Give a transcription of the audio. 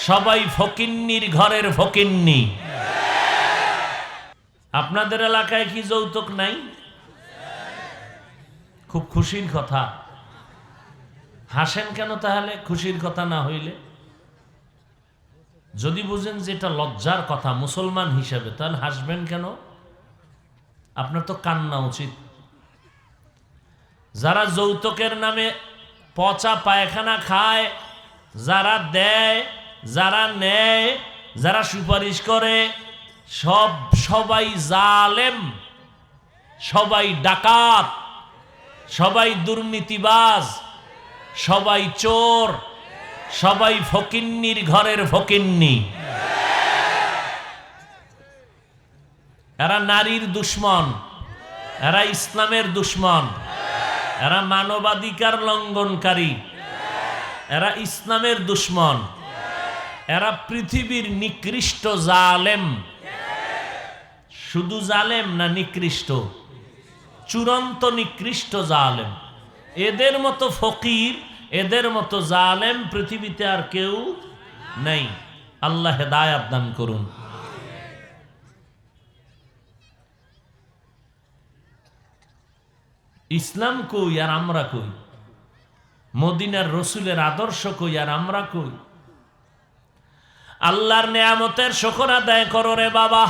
সবাই ফকিন্নির ঘরের ফকিন্নি। আপনাদের এলাকায় কি যৌতুক নাই? খুব খুশির কথা। হাসেন কেন তাহলে? খুশির কথা না হইলে? যদি বুঝেন যে এটা লজ্জার কথা, মুসলমান হিসেবে, তাহলে হাসবেন কেন? আপনার তো কান্না উচিত। যারা যৌতুকের নামে পচা পায়খানা খায়, যারা দেয় যারা নেয়, যারা সুপারিশ করে, সব, সবাই জালেম, সবাই ডাকাত, সবাই দুর্নীতিবাজ, সবাই চোর, সবাই ফকিন্নির ঘরের ফকিন্নি। এরা নারীর দুশ্মন, এরা ইসলামের দুশ্মন, এরা মানবাধিকার লঙ্ঘনকারী, এরা ইসলামের দুশ্মন। এরা পৃথিবীর নিকৃষ্ট জালেম। শুধু জালেম না নিকৃষ্ট? চূড়ান্ত নিকৃষ্ট জালেম। এদের মতো ফকির, এদের মতো জালেম পৃথিবীতে আর কেউ নেই। আল্লাহ হেদায়াত দান করুন। ইসলাম কই আর আমরা কই? মদিনার রসুলের আদর্শ কই আর আমরা কই? আল্লাহর নেয়ামতের শকর আদায় করো রে বাবা।